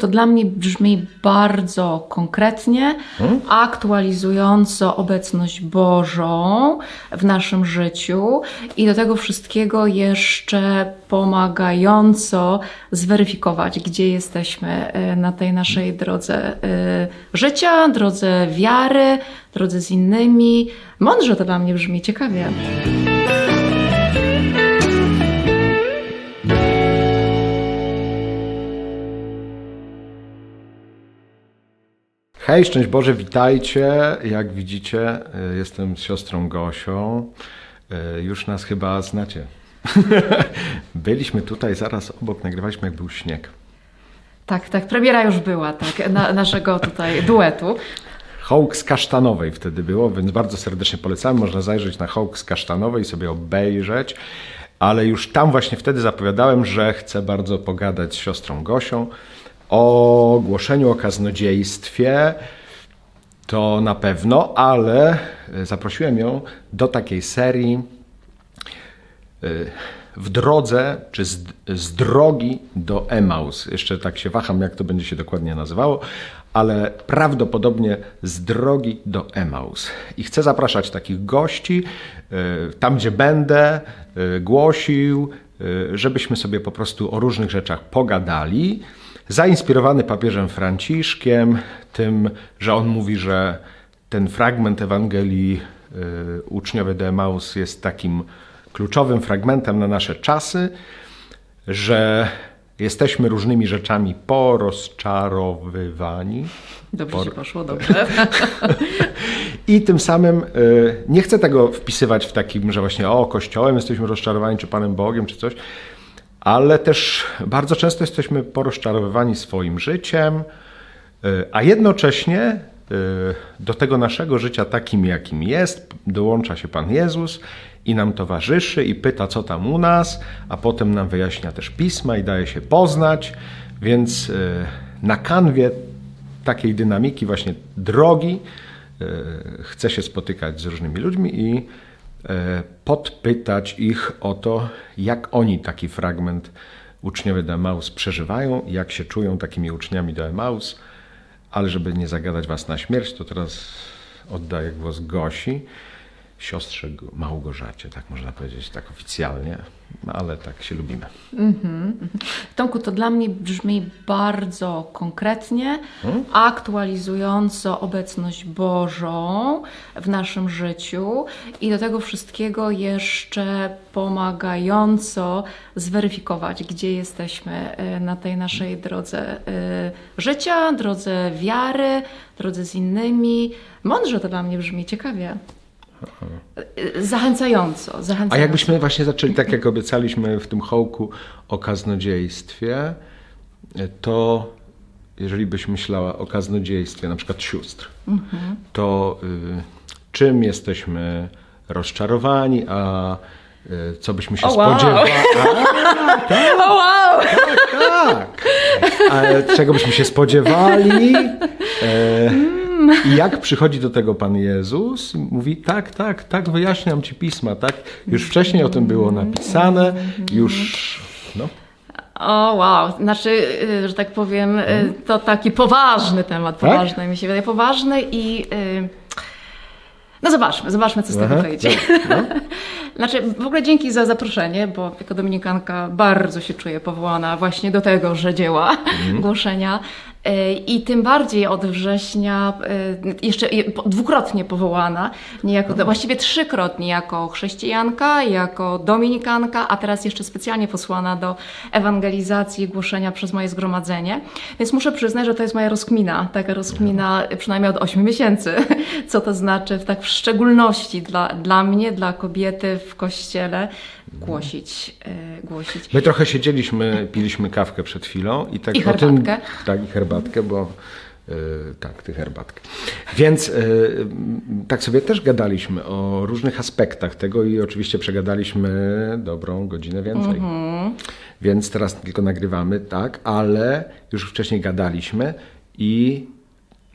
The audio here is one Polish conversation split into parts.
To dla mnie brzmi bardzo konkretnie, aktualizująco obecność Bożą w naszym życiu i do tego wszystkiego jeszcze pomagająco zweryfikować, gdzie jesteśmy y, na tej naszej drodze y, życia, drodze wiary, drodze z innymi. Mądrze to dla mnie brzmi, ciekawie. Hej, szczęść Boże, witajcie. Jak widzicie, y, jestem z siostrą Gosią. Y, Już nas chyba znacie. Byliśmy tutaj zaraz obok, nagrywaliśmy jak był śnieg. Tak, tak, premiera już była, tak, na, naszego tutaj duetu. Hołk z Kasztanowej wtedy było, więc bardzo serdecznie polecam. Można zajrzeć na Hołk z Kasztanowej i sobie obejrzeć. Ale już tam właśnie wtedy zapowiadałem, że chcę bardzo pogadać z siostrą Gosią o głoszeniu o kaznodziejstwie. To na pewno, ale y, zaprosiłem ją do takiej serii y, w drodze, czy z, z drogi do Emaus. Jeszcze tak się waham, jak to będzie się dokładnie nazywało, ale prawdopodobnie z drogi do Emaus. I chcę zapraszać takich gości, y, tam gdzie będę, głosił, żebyśmy sobie po prostu o różnych rzeczach pogadali. Zainspirowany papieżem Franciszkiem, tym, że on mówi, że ten fragment Ewangelii y, uczniowie do Emaus jest takim kluczowym fragmentem na nasze czasy, że jesteśmy różnymi rzeczami porozczarowywani. Dobrze ci poszło, dobrze. I tym samym y, nie chcę tego wpisywać w takim, że właśnie o, Kościołem jesteśmy rozczarowani, czy Panem Bogiem, czy coś, ale też bardzo często jesteśmy porozczarowywani swoim życiem, y, a jednocześnie y, do tego naszego życia takim, jakim jest, dołącza się Pan Jezus i nam towarzyszy i pyta, co tam u nas, a potem nam wyjaśnia też pisma i daje się poznać, więc y, na kanwie takiej dynamiki właśnie drogi e, chcę się spotykać z różnymi ludźmi i e, podpytać ich o to, jak oni taki fragment uczniowie do Emaus przeżywają, jak się czują takimi uczniami do Emaus. Ale żeby nie zagadać was na śmierć, to teraz oddaję głos Gosi, siostrze Małgorzacie, tak można powiedzieć, tak oficjalnie, no, ale tak się lubimy. Tomku, to dla mnie brzmi bardzo konkretnie, aktualizująco obecność Bożą w naszym życiu i do tego wszystkiego jeszcze pomagająco zweryfikować, gdzie jesteśmy y, na tej naszej drodze y, życia, drodze wiary, drodze z innymi. Mądrze to dla mnie brzmi, ciekawie. Zachęcająco, zachęcająco. A jakbyśmy właśnie zaczęli, tak jak obiecaliśmy w tym hołku o kaznodziejstwie, to jeżeli byś myślała o kaznodziejstwie, na przykład sióstr, to y, czym jesteśmy rozczarowani, a y, co byśmy się O, wow. spodziewali? O, wow! Tak, tak. A czego byśmy się spodziewali? E, I jak przychodzi do tego Pan Jezus, mówi: Tak, tak, tak, wyjaśniam Ci pisma, tak. Już wcześniej o tym było napisane, już. No, O, wow. Znaczy, y, że tak powiem, y, to taki poważny temat, Tak? poważny mi się wydaje, poważny i... y, No zobaczmy, zobaczmy, co z tego Aha, wyjdzie. no. Znaczy, w ogóle dzięki za zaproszenie, bo jako dominikanka bardzo się czuję powołana właśnie do tego, że dzieła Mhm. głoszenia. Y, I tym bardziej od września, y, jeszcze dwukrotnie powołana, niejako, właściwie trzykrotnie jako chrześcijanka, jako dominikanka, a teraz jeszcze specjalnie posłana do ewangelizacji i głoszenia przez moje zgromadzenie. Więc muszę przyznać, że to jest moja rozkmina, taka rozkmina przynajmniej od 8 miesięcy, co to znaczy w tak w szczególności dla, dla mnie, dla kobiety w kościele głosić, y, głosić. My trochę siedzieliśmy, piliśmy kawkę przed chwilą i tak I o tym. herbatkę. Tak, i herbatkę, bo. y, tak, ty herbatkę. Więc y, tak sobie też gadaliśmy o różnych aspektach tego i oczywiście przegadaliśmy dobrą godzinę więcej. Mhm. Więc teraz tylko nagrywamy, tak, ale już wcześniej gadaliśmy i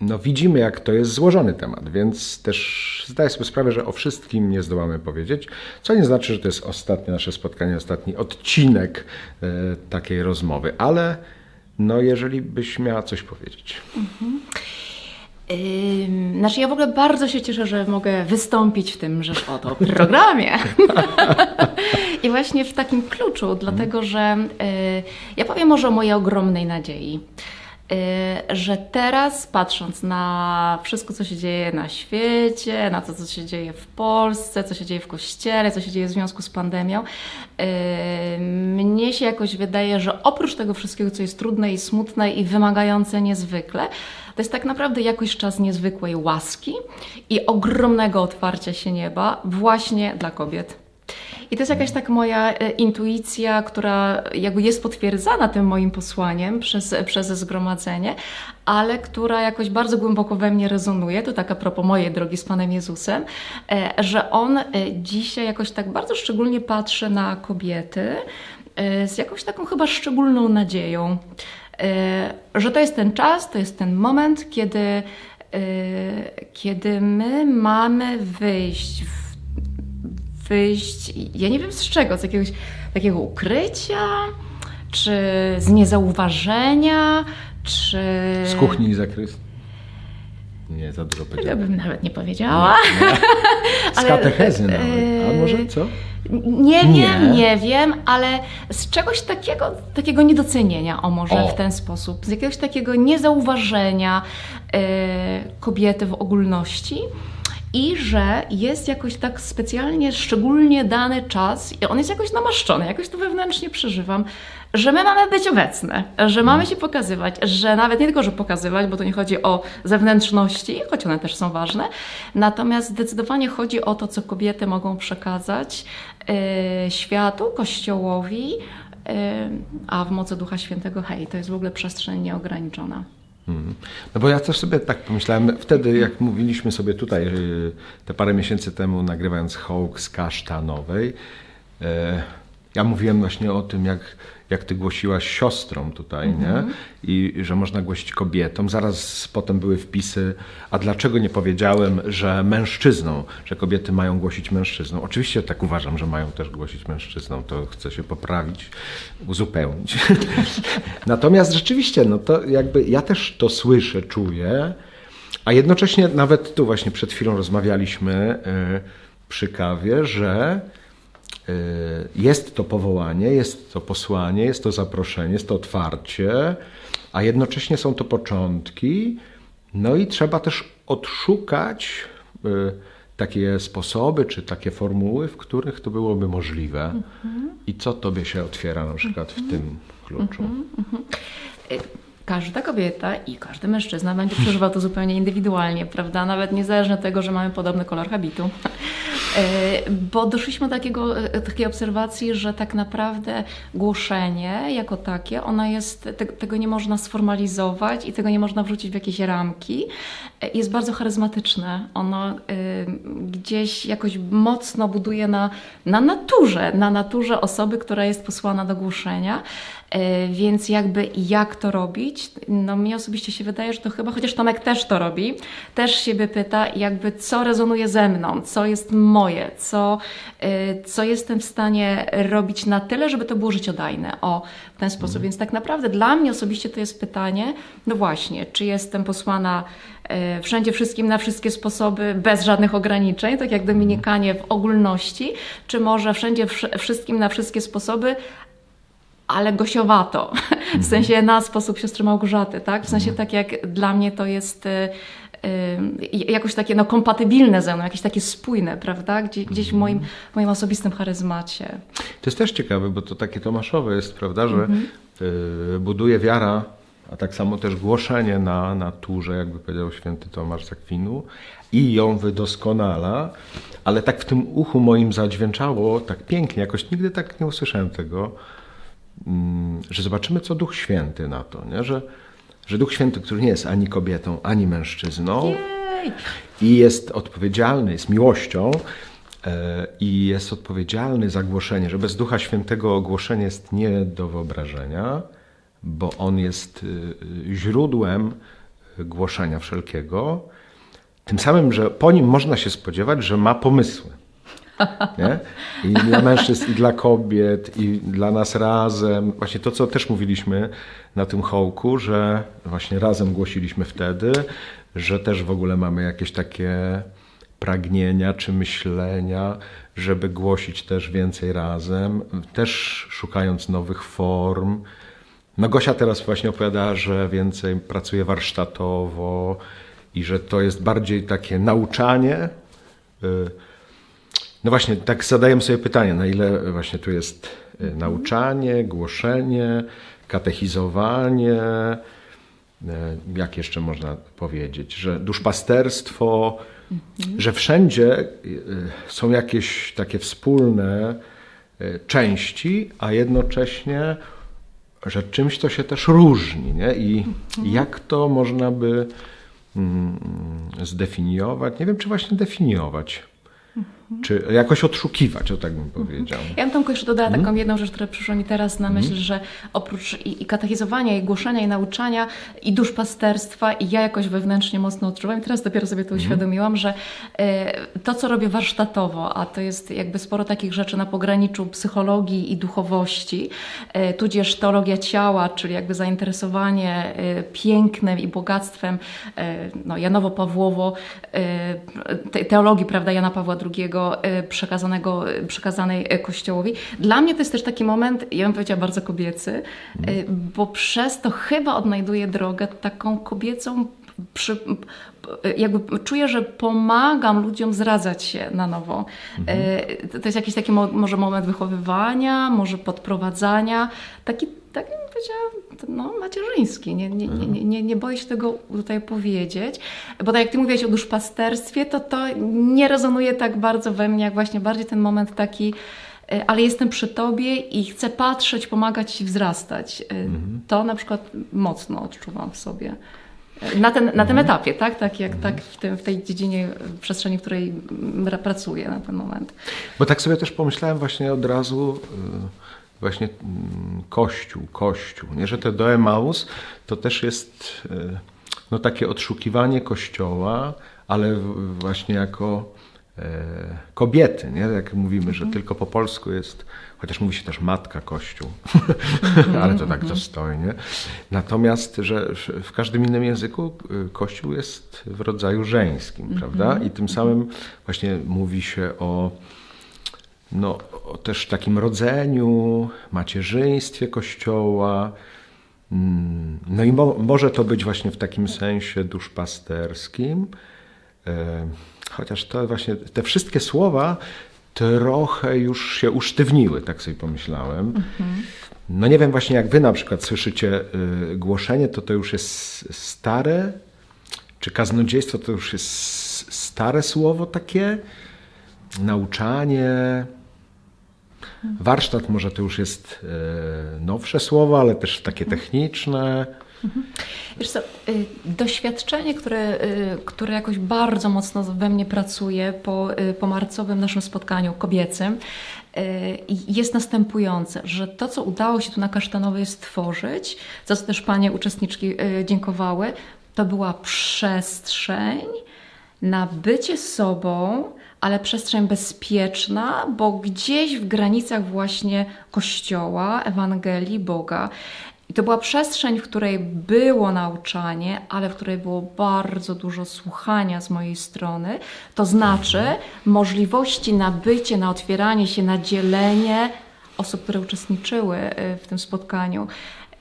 no widzimy, jak to jest złożony temat, więc też zdaję sobie sprawę, że o wszystkim nie zdołamy powiedzieć, co nie znaczy, że to jest ostatnie nasze spotkanie, ostatni odcinek e, takiej rozmowy, ale No, jeżeli byś miała coś powiedzieć. Ym, Znaczy ja w ogóle bardzo się cieszę, że mogę wystąpić w tym rzecz oto programie. I właśnie w takim kluczu, dlatego że y, ja powiem może o mojej ogromnej nadziei. Y, Że teraz, patrząc na wszystko, co się dzieje na świecie, na to, co się dzieje w Polsce, co się dzieje w kościele, co się dzieje w związku z pandemią, y, mnie się jakoś wydaje, że oprócz tego wszystkiego, co jest trudne i smutne i wymagające niezwykle, to jest tak naprawdę jakoś czas niezwykłej łaski i ogromnego otwarcia się nieba właśnie dla kobiet. I to jest jakaś tak moja e, intuicja, która jakby jest potwierdzana tym moim posłaniem przez, przez zgromadzenie, ale która jakoś bardzo głęboko we mnie rezonuje, to tak a propos mojej drogi z Panem Jezusem, e, że On e, dzisiaj jakoś tak bardzo szczególnie patrzy na kobiety z jakąś taką chyba szczególną nadzieją, że to jest ten czas, to jest ten moment, kiedy, kiedy my mamy wyjść w wyjść, ja nie wiem z czego, z jakiegoś takiego ukrycia, czy z niezauważenia, czy... Z kuchni i zakryst? Nie, za dużo Ja powiedziałem. bym nawet nie powiedziała. Z ale, katechezy nawet. A e, może co? Nie wiem, Nie. nie. wiem, ale z czegoś takiego, takiego niedocenienia, o może O. w ten sposób, z jakiegoś takiego niezauważenia e, kobiety w ogólności. I że jest jakoś tak specjalnie, szczególnie dany czas, i on jest jakoś namaszczony, jakoś to wewnętrznie przeżywam, że my mamy być obecne, że mamy się pokazywać, że nawet nie tylko, że pokazywać, bo to nie chodzi o zewnętrzności, choć one też są ważne, natomiast zdecydowanie chodzi o to, co kobiety mogą przekazać e, światu, Kościołowi, e, a w mocy Ducha Świętego, hej, to jest w ogóle przestrzeń nieograniczona. Mhm. No bo ja też sobie tak pomyślałem, wtedy jak mówiliśmy sobie tutaj y, te parę miesięcy temu nagrywając hołk z kasztanowej, e, ja mówiłem właśnie o tym, jak, jak ty głosiłaś siostrom tutaj, nie? I że można głosić kobietom. Zaraz potem były wpisy, a dlaczego nie powiedziałem, że mężczyznom, że kobiety mają głosić mężczyznom? Oczywiście tak uważam, że mają też głosić mężczyznom, to chcę się poprawić, uzupełnić. Natomiast rzeczywiście, no to jakby ja też to słyszę, czuję, a jednocześnie nawet tu właśnie przed chwilą rozmawialiśmy y, przy kawie, że jest to powołanie, jest to posłanie, jest to zaproszenie, jest to otwarcie, a jednocześnie są to początki. No i trzeba też odszukać y, takie sposoby czy takie formuły, w których to byłoby możliwe. I co tobie się otwiera na przykład w tym kluczu? Y, Każda kobieta i każdy mężczyzna będzie przeżywał to zupełnie indywidualnie, prawda? Nawet niezależnie od tego, że mamy podobny kolor habitu. Y, Bo doszliśmy do takiego, y, takiej obserwacji, że tak naprawdę głoszenie jako takie, ono jest, te, tego nie można sformalizować i tego nie można wrzucić w jakieś ramki. Y, Jest bardzo charyzmatyczne. Ono gdzieś jakoś mocno buduje na, na naturze, na naturze osoby, która jest posłana do głoszenia. E, Więc jakby jak to robić? No mnie osobiście się wydaje, że to chyba, chociaż Tomek też to robi, też siebie pyta jakby co rezonuje ze mną, co jest moje, co, e, co jestem w stanie robić na tyle, żeby to było życiodajne. O, w ten sposób. Więc tak naprawdę dla mnie osobiście to jest pytanie, no właśnie, czy jestem posłana e, wszędzie wszystkim na wszystkie sposoby, bez żadnych ograniczeń, tak jak Dominikanie w ogólności, czy może wszędzie wsz- wszystkim na wszystkie sposoby, ale gosiowato, w sensie na sposób siostry Małgorzaty, tak? W sensie tak jak dla mnie to jest y, y, jakoś takie no, kompatybilne ze mną, jakieś takie spójne, prawda? Gdzieś, gdzieś w moim, w moim osobistym charyzmacie. To jest też ciekawe, bo to takie tomaszowe jest, prawda, że y, buduje wiara, a tak samo też głoszenie na naturze, jakby powiedział święty Tomasz z Akwinu i ją wydoskonala, ale tak w tym uchu moim zadźwięczało tak pięknie, jakoś nigdy tak nie usłyszałem tego, że zobaczymy, co Duch Święty na to, nie? Że, że Duch Święty, który nie jest ani kobietą, ani mężczyzną, Jej! i jest odpowiedzialny, jest miłością e, i jest odpowiedzialny za głoszenie, że bez Ducha Świętego głoszenie jest nie do wyobrażenia, bo On jest y, y, źródłem głoszenia wszelkiego. Tym samym, że po nim można się spodziewać, że ma pomysły. Nie? I dla mężczyzn, i dla kobiet, i dla nas razem. Właśnie to, co też mówiliśmy na tym hołku, że właśnie razem głosiliśmy wtedy, że też w ogóle mamy jakieś takie pragnienia czy myślenia, żeby głosić też więcej razem, też szukając nowych form. No Gosia teraz właśnie opowiada, że więcej pracuje warsztatowo i że to jest bardziej takie nauczanie. y, No właśnie, tak zadajemy sobie pytanie, na ile właśnie tu jest y, nauczanie, głoszenie, katechizowanie, y, jak jeszcze można powiedzieć, że duszpasterstwo, że wszędzie y, są jakieś takie wspólne części, a jednocześnie, że czymś to się też różni. Nie? I jak to można by mm, zdefiniować? Nie wiem, czy właśnie definiować. Czy jakoś odszukiwać, o tak bym powiedział. Ja bym Tomku jeszcze dodała Mhm. taką jedną rzecz, która przyszła mi teraz na myśl, że oprócz i, i katechizowania, i głoszenia, i nauczania, i duszpasterstwa, i ja jakoś wewnętrznie mocno odczuwam, i teraz dopiero sobie to Mhm. uświadomiłam, że e, to, co robię warsztatowo, a to jest jakby sporo takich rzeczy na pograniczu psychologii i duchowości, e, tudzież teologia ciała, czyli jakby zainteresowanie e, pięknem i bogactwem e, no, Janowo-Pawłowo, e, te, teologii prawda, Jana Pawła II e, przekazanego, e, przekazanej e, Kościołowi. Dla mnie to jest też taki moment, ja bym powiedziała bardzo kobiecy, bo przez to chyba odnajduję drogę taką kobiecą przy, jakby czuję, że pomagam ludziom zradzać się na nowo. E, To jest jakiś taki mo- może moment wychowywania, może podprowadzania, taki, taki bym powiedziała, no, macierzyński. Nie, nie, nie, nie, nie, boję się tego tutaj powiedzieć, bo tak jak ty mówiłeś o duszpasterstwie, to to nie rezonuje tak bardzo we mnie, jak właśnie bardziej ten moment taki e, ale jestem przy tobie i chcę patrzeć, pomagać ci wzrastać. E, To na przykład mocno odczuwam w sobie. E, Na, ten, na tym etapie, tak? Tak jak tak w, tym, w tej dziedzinie, w przestrzeni, w której pracuję na ten moment. Bo tak sobie też pomyślałem właśnie od razu, y, właśnie mm, Kościół, Kościół, nie, że to do Emaus to też jest y, no, takie odszukiwanie Kościoła, ale właśnie jako e, kobiety, nie? Jak mówimy, że tylko po polsku jest, chociaż mówi się też matka Kościół, ale to tak dostojnie. Natomiast, że w każdym innym języku y, Kościół jest w rodzaju żeńskim, prawda? I tym samym właśnie mówi się o no, o też takim rodzeniu, macierzyństwie Kościoła. Mm, No i mo, może to być właśnie w takim sensie duszpasterskim. E, Chociaż to właśnie te wszystkie słowa trochę już się usztywniły, tak sobie pomyślałem. No nie wiem właśnie jak wy na przykład słyszycie y, głoszenie, to to już jest stare, czy kaznodziejstwo to już jest stare słowo takie, nauczanie, warsztat może to już jest e, nowsze słowo, ale też takie techniczne. Wiesz co, y, doświadczenie, które, y, które jakoś bardzo mocno we mnie pracuje po, po marcowym naszym spotkaniu kobiecym, jest następujące, że to, co udało się tu na Kasztanowej stworzyć, za co też Panie uczestniczki dziękowały, to była przestrzeń na bycie sobą, ale przestrzeń bezpieczna, bo gdzieś w granicach właśnie Kościoła, Ewangelii, Boga. I to była przestrzeń, w której było nauczanie, ale w której było bardzo dużo słuchania z mojej strony. To znaczy możliwości na bycie, na otwieranie się, na dzielenie osób, które uczestniczyły y, w tym spotkaniu.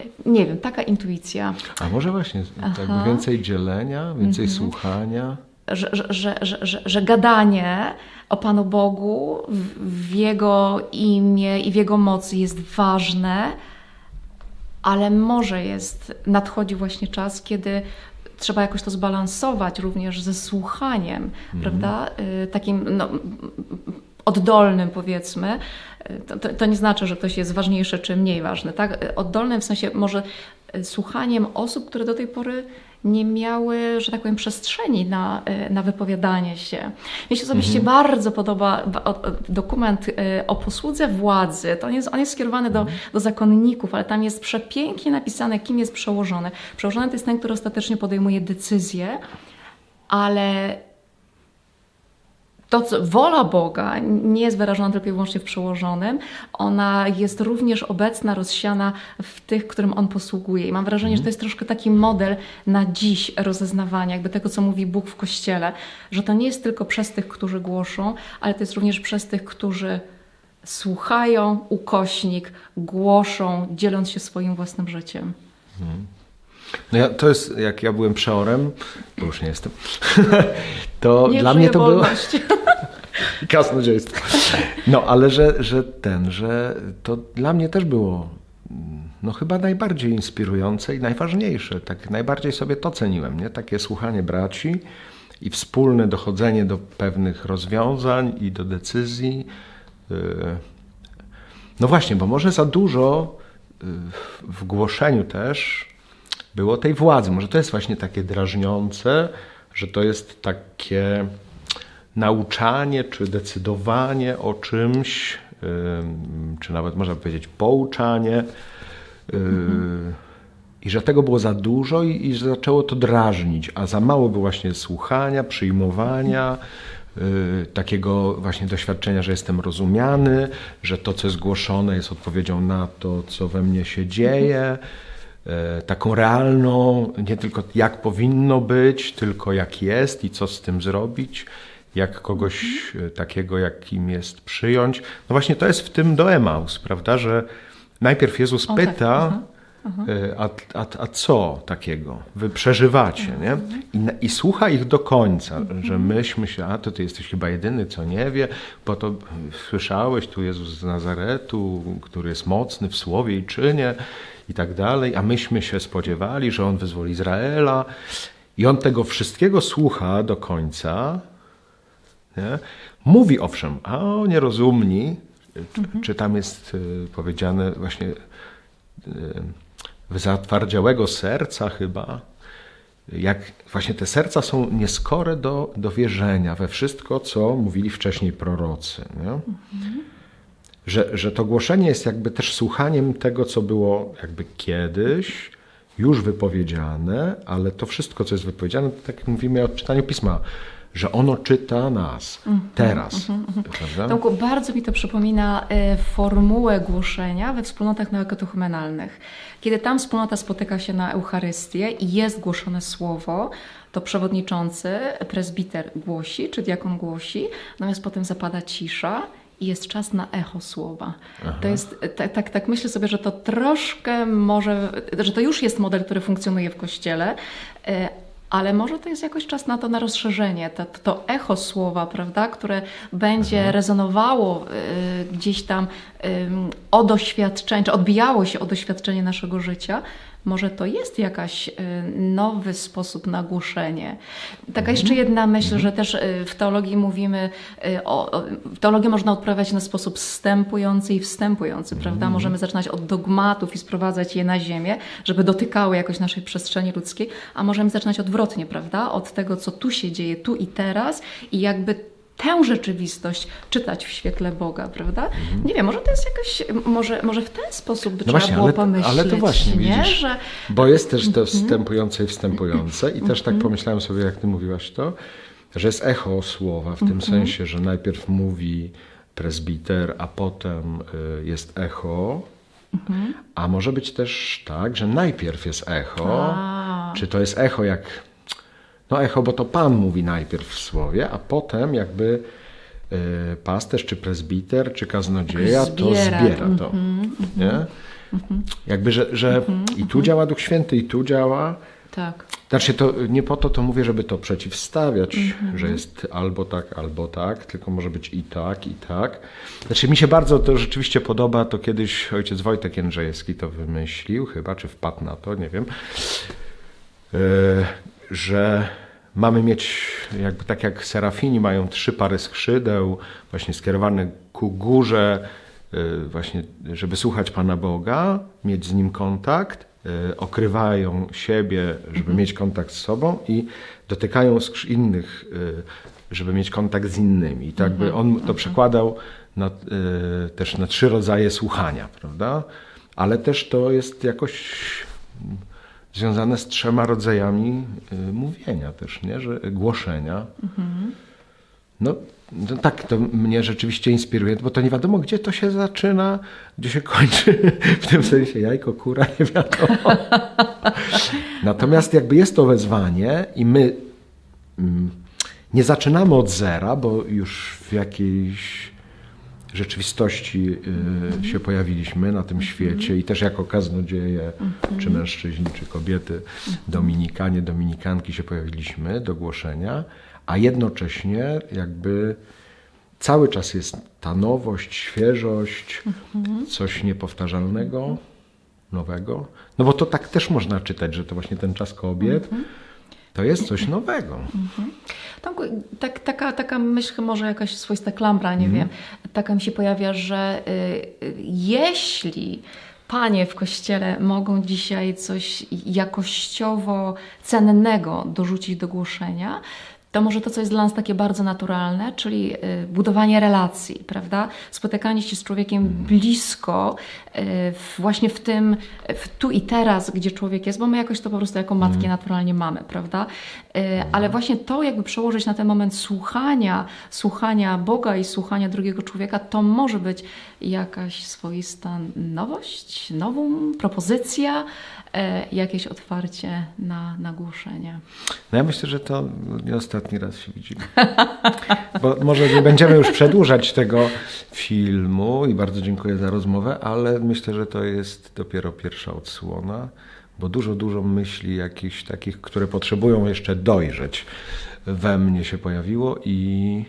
Y, Nie wiem, taka intuicja. A może właśnie jakby więcej dzielenia, więcej słuchania. Że, że, że, że, gadanie o Panu Bogu w, Jego imię i w Jego mocy jest ważne, ale może jest, nadchodzi właśnie czas, kiedy trzeba jakoś to zbalansować również ze słuchaniem, prawda? Y, Takim no, oddolnym powiedzmy. Y, To, to, to nie znaczy, że ktoś jest ważniejszy czy mniej ważny, tak? Y, Oddolnym w sensie może słuchaniem osób, które do tej pory nie miały, że tak powiem, przestrzeni na, y, na wypowiadanie się. Mi się osobiście bardzo podoba dokument y, o posłudze władzy. To on jest, on jest skierowany do, do zakonników, ale tam jest przepięknie napisane, kim jest przełożony. Przełożony to jest ten, który ostatecznie podejmuje decyzję, ale to, co, wola Boga nie jest wyrażona tylko i wyłącznie w przełożonym, ona jest również obecna, rozsiana w tych, którym On posługuje. I mam wrażenie, że to jest troszkę taki model na dziś rozeznawania, jakby tego, co mówi Bóg w Kościele, że to nie jest tylko przez tych, którzy głoszą, ale to jest również przez tych, którzy słuchają, ukośnik, głoszą, dzieląc się swoim własnym życiem. No ja, to jest, jak ja byłem przeorem, bo już nie jestem, to Nie dla mnie to było wolność. kaznodziejstwo. No, ale że, że ten, że to dla mnie też było no chyba najbardziej inspirujące i najważniejsze. Tak najbardziej sobie to ceniłem, nie? Takie słuchanie braci i wspólne dochodzenie do pewnych rozwiązań i do decyzji. Yy, No właśnie, bo może za dużo yy, w głoszeniu też było tej władzy. Może to jest właśnie takie drażniące, że to jest takie nauczanie czy decydowanie o czymś, ym, czy nawet można powiedzieć pouczanie. Yy, I że tego było za dużo i, i że zaczęło to drażnić, a za mało było właśnie słuchania, przyjmowania, yy, takiego właśnie doświadczenia, że jestem rozumiany, że to, co jest głoszone, jest odpowiedzią na to, co we mnie się dzieje. E, Taką realną, nie tylko jak powinno być, tylko jak jest i co z tym zrobić, jak kogoś e, takiego, jakim jest przyjąć. No właśnie to jest w tym do Emaus, prawda, że najpierw Jezus tak, pyta, e, a, a, a co takiego? Wy przeżywacie, nie? I, na- I słucha ich do końca, że myśmy się, a to ty jesteś chyba jedyny, co nie wie, bo to słyszałeś, tu Jezus z Nazaretu, który jest mocny w słowie i czynie i tak dalej, a myśmy się spodziewali, że On wyzwoli Izraela. I On tego wszystkiego słucha do końca, nie? Mówi owszem, a o nierozumni, czy, czy tam jest y, powiedziane właśnie y, w zatwardziałego serca chyba, jak właśnie te serca są nieskore do, do wierzenia we wszystko, co mówili wcześniej prorocy. Nie? Że, że to głoszenie jest jakby też słuchaniem tego, co było jakby kiedyś, już wypowiedziane, ale to wszystko, co jest wypowiedziane, to tak jak mówimy o czytaniu pisma, że ono czyta nas teraz. Prawda? Tomku, bardzo mi to przypomina e, formułę głoszenia we wspólnotach neokatechumenalnych. Kiedy tam wspólnota spotyka się na Eucharystię i jest głoszone słowo, to przewodniczący, prezbiter głosi, czy diakon głosi, natomiast potem zapada cisza i jest czas na echo słowa. To jest, tak, tak, tak myślę sobie, że to troszkę może, że to już jest model, który funkcjonuje w Kościele, e, ale może to jest jakoś czas na to, na rozszerzenie, to, to echo słowa, prawda, które będzie rezonowało y, gdzieś tam y, o doświadczenie, czy odbijało się o doświadczenie naszego życia. Może to jest jakaś y, nowy sposób na głoszenie. Taka jeszcze jedna myśl, że też y, w teologii mówimy, y, o, teologię można odprawiać na sposób wstępujący i wstępujący, prawda? Możemy zaczynać od dogmatów i sprowadzać je na ziemię, żeby dotykały jakoś naszej przestrzeni ludzkiej, a możemy zaczynać odwrotnie, prawda? Od tego, co tu się dzieje, tu i teraz i jakby tę rzeczywistość czytać w świetle Boga, prawda? Nie wiem, może to jest jakoś, może, może w ten sposób by No trzeba właśnie, było ale, pomyśleć, ale to właśnie nie? widzisz, Że bo jest też to wstępujące i wstępujące. I też tak pomyślałem sobie, jak ty mówiłaś to, że jest echo słowa w tym sensie, że najpierw mówi prezbiter, a potem y, jest echo, a może być też tak, że najpierw jest echo, A. czy to jest echo jak, no echo, bo to Pan mówi najpierw w słowie, a potem jakby y, pasterz, czy prezbiter, czy kaznodzieja to Zbiera. zbiera to. Nie? Jakby, że, że i tu działa Duch Święty, i tu działa. tak. Znaczy, to nie po to to mówię, żeby to przeciwstawiać, że jest albo tak, albo tak, tylko może być i tak, i tak. Znaczy, mi się bardzo to rzeczywiście podoba, to kiedyś ojciec Wojtek Jędrzejewski to wymyślił, chyba, czy wpadł na to, nie wiem, e, że mamy mieć, jakby tak jak serafini mają trzy pary skrzydeł, właśnie skierowane ku górze, e, właśnie, żeby słuchać Pana Boga, mieć z Nim kontakt, e, okrywają siebie, żeby mieć kontakt z sobą i dotykają innych, e, żeby mieć kontakt z innymi. I tak by on to przekładał na, też na trzy rodzaje słuchania, prawda? Ale też to jest jakoś związane z trzema rodzajami y, mówienia też, nie? Że głoszenia. No, no tak, to mnie rzeczywiście inspiruje, bo to nie wiadomo, gdzie to się zaczyna, gdzie się kończy. W tym sensie jajko, kura, nie wiadomo. Natomiast jakby jest to wezwanie i my mm, nie zaczynamy od zera, bo już w jakiejś rzeczywistości y, się pojawiliśmy na tym świecie i też jako kaznodzieje, czy mężczyźni, czy kobiety, dominikanie, dominikanki się pojawiliśmy do głoszenia, a jednocześnie jakby cały czas jest ta nowość, świeżość, coś niepowtarzalnego, nowego. No bo to tak też można czytać, że to właśnie ten czas kobiet to jest coś nowego. Tam, tak, taka, taka myśl, może jakaś swoista klambra, nie wiem, taka mi się pojawia, że y, y, jeśli panie w kościele mogą dzisiaj coś jakościowo cennego dorzucić do głoszenia, to może to, co jest dla nas takie bardzo naturalne, czyli y, budowanie relacji, prawda? Spotykanie się z człowiekiem blisko, y, właśnie w tym, w tu i teraz, gdzie człowiek jest, bo my jakoś to po prostu jako matki naturalnie mamy, prawda? Y, Ale właśnie to jakby przełożyć na ten moment słuchania, słuchania Boga i słuchania drugiego człowieka, to może być jakaś swoista nowość, nową propozycja, jakieś otwarcie na, na głoszenie. No ja myślę, że to nie ostatni raz się widzimy. Bo może nie będziemy już przedłużać tego filmu i bardzo dziękuję za rozmowę, ale myślę, że to jest dopiero pierwsza odsłona, bo dużo, dużo myśli jakichś takich, które potrzebują jeszcze dojrzeć we mnie się pojawiło i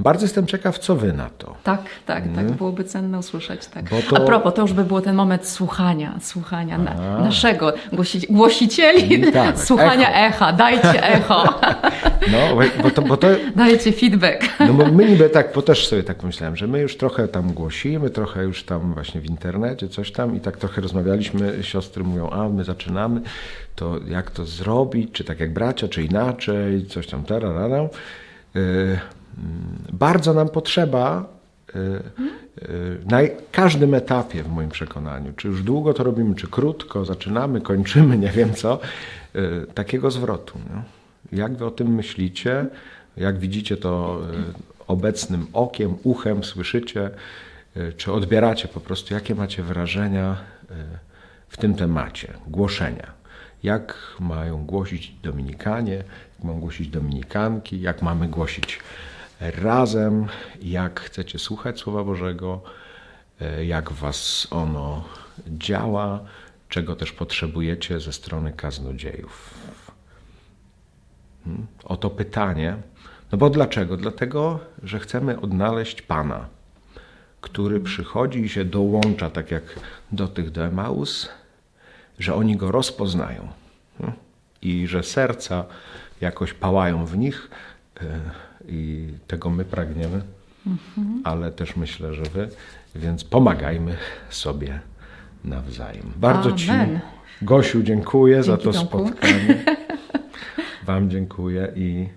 bardzo jestem ciekaw, co wy na to. Tak, tak, tak. Byłoby cenne usłyszeć. Tak. To- A propos, to już by był ten moment słuchania, słuchania na, naszego głosi, głosicieli, I tak, słuchania echo. echa. Dajcie echo, No, bo to, bo to dajcie feedback. No bo my niby tak, bo też sobie tak pomyślałem, że my już trochę tam głosimy, trochę już tam właśnie w internecie, coś tam i tak trochę rozmawialiśmy, siostry mówią, a my zaczynamy, to jak to zrobić, czy tak jak bracia, czy inaczej, coś tam, tararara. Yy, bardzo nam potrzeba yy, yy, na każdym etapie w moim przekonaniu, czy już długo to robimy, czy krótko, zaczynamy, kończymy, nie wiem co, yy, takiego zwrotu. Jak wy o tym myślicie? Jak widzicie to y, obecnym okiem, uchem, słyszycie, y, czy odbieracie po prostu, jakie macie wrażenia y, w tym temacie głoszenia? Jak mają głosić Dominikanie, jak mają głosić Dominikanki, jak mamy głosić razem, jak chcecie słuchać Słowa Bożego, y, jak Was ono działa, czego też potrzebujecie ze strony kaznodziejów o to pytanie. No bo dlaczego? Dlatego, że chcemy odnaleźć Pana, który przychodzi i się dołącza, tak jak do tych do Emaus, że oni go rozpoznają hmm? i że serca jakoś pałają w nich i tego my pragniemy, ale też myślę, że wy, więc pomagajmy sobie nawzajem. Bardzo Ci, Amen. Gosiu, dziękuję za Dzięki, to Tomku. spotkanie. Wam dziękuję i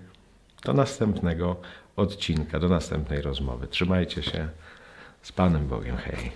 do następnego odcinka, do następnej rozmowy. Trzymajcie się z Panem Bogiem. Hej.